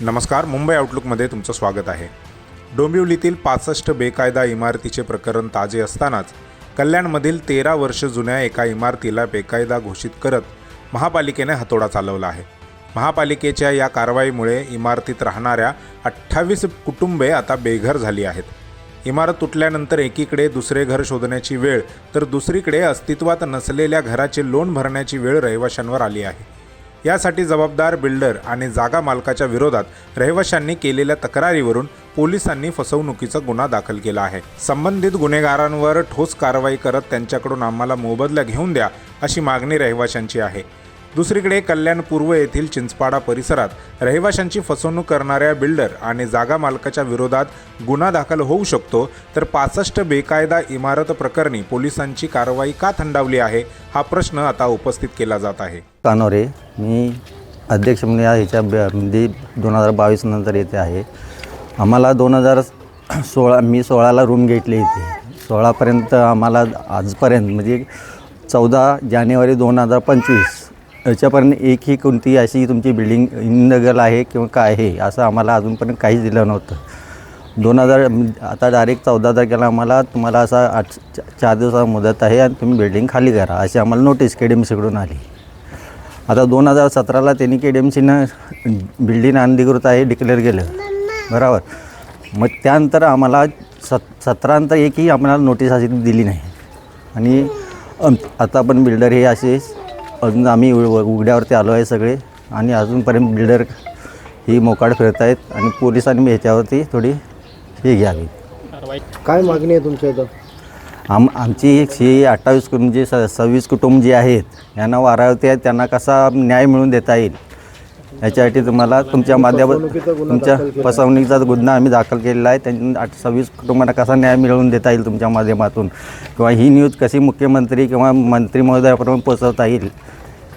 नमस्कार मुंबई आउटलुकमध्ये तुमचं स्वागत आहे. डोंबिवलीतील पासष्ट बेकायदा इमारतीचे प्रकरण ताजे असतानाच कल्याणमधील तेरा वर्ष जुन्या एका इमारतीला बेकायदा घोषित करत महापालिकेने हातोडा चालवला आहे. महापालिकेच्या या कारवाईमुळे इमारतीत राहणाऱ्या अठ्ठावीस कुटुंबे आता बेघर झाली आहेत. इमारत तुटल्यानंतर एकीकडे दुसरे घर शोधण्याची वेळ तर दुसरीकडे अस्तित्वात नसलेल्या घराचे लोन भरण्याची वेळ रहिवाशांवर आली आहे. यासाठी जबाबदार बिल्डर आणि जागा मालकाच्या विरोधात रहिवाशांनी केलेल्या तक्रारीवरून पोलिसांनी फसवणुकीचा गुन्हा दाखल केला आहे. संबंधित गुन्हेगारांवर ठोस कारवाई करत त्यांच्याकडून आम्हाला मोबदला घेऊन द्या अशी मागणी रहिवाशांची आहे. दुसरीकडे कल्याण पूर्व येथील चिंचपाडा परिसरात रहिवाशांची फसवणूक करणाऱ्या बिल्डर आणि जागा मालकाच्या विरोधात गुन्हा दाखल होऊ शकतो तर पासष्ट बेकायदा इमारत प्रकरणी पोलिसांची कारवाई का थंडावली आहे हा प्रश्न आता उपस्थित केला जात आहे. कानोरे मी अध्यक्ष म्हणून या ह्याच्या ब- मध्ये म्हणजे दोन हजार बावीस नंतर येते आहे. आम्हाला दोन हजार सोळा मी सोळाला रूम घेतली इथे. सोळापर्यंत आम्हाला आजपर्यंत म्हणजे चौदा जानेवारी दोन हजार पंचवीस याच्यापर्यंत एकही कोणती अशी तुमची बिल्डिंग इनगल आहे किंवा काय आहे असं आम्हाला अजूनपर्यंत काहीच दिलं नव्हतं. दोन हजार आता डायरेक्ट चौदा तारखेला आम्हाला तुम्हाला असा आठ चार दिवसा मुदत आहे आणि तुम्ही बिल्डिंग खाली करा अशी आम्हाला नोटीस के डी एम सीकडून आली. आता दोन हजार सतराला त्यांनी के डी एम सीनं बिल्डिंग अनधिकृत आहे डिक्लेअर केलं. बरोबर. मग त्यानंतर आम्हाला सत सतरानंतर एकही आम्हाला नोटीस अशी दिली नाही. आणि आता पण बिल्डर हे असे अजून आम्ही उघड्यावरती आलो आहे सगळे. आणि अजूनपर्यंत बिल्डर ही मोकाट फिरत आहेत. आणि पोलिसांनी ह्याच्यावरती थोडी हे घ्यावी. काय मागणी आहे तुमच्या इथं? आम आमची ही अठ्ठावीस कुटुंब जे स सव्वीस कुटुंब जे आहेत यांना वारावरती आहेत त्यांना कसा न्याय मिळवून देता येईल? याच्यासाठी तुम्हाला तुमच्या गुन्हा तुमच्या. फसवणुकीचा गुन्हा आम्ही दाखल केलेला आहे. त्यांच्या आठ सव्वीस कुटुंबांना कसा न्याय मिळवून देता येईल तुमच्या माध्यमातून? किंवा ही न्यूज कशी मुख्यमंत्री किंवा मंत्री महोदयापर्यंत पोचवता येईल?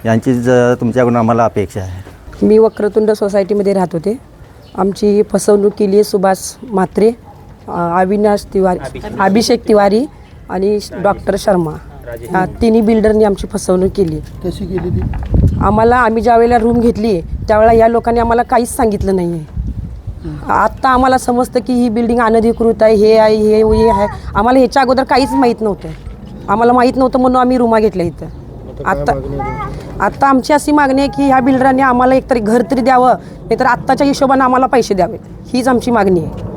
यांची ज तुमच्याकडून आम्हाला अपेक्षा आहे. मी वक्रतुंड सोसायटीमध्ये राहत होते. आमची फसवणूक केली आहे सुभाष म्हात्रे अ, अविनाश तिवारी अभिषेक तिवारी आणि डॉक्टर शर्मा. या तिन्ही बिल्डरनी आमची फसवणूक केली. कशी केली ती? आम्हाला आम्ही ज्या वेळेला रूम घेतली त्यावेळेला या लोकांनी आम्हाला काहीच सांगितलं नाही आहे आत्ता आम्हाला समजतं की ही बिल्डिंग अनधिकृत आहे हे आहे हे हे आहे. आम्हाला ह्याच्या अगोदर काहीच माहीत नव्हतं. आम्हाला माहीत नव्हतं म्हणून आम्ही रूमा घेतल्या इथं. आत्ता आत्ता आमची अशी मागणी आहे की ह्या बिल्डरांनी आम्हाला एकतरी घर तरी द्यावं नाहीतर आत्ताच्या हिशोबाने आम्हाला पैसे द्यावेत. हीच आमची मागणी आहे.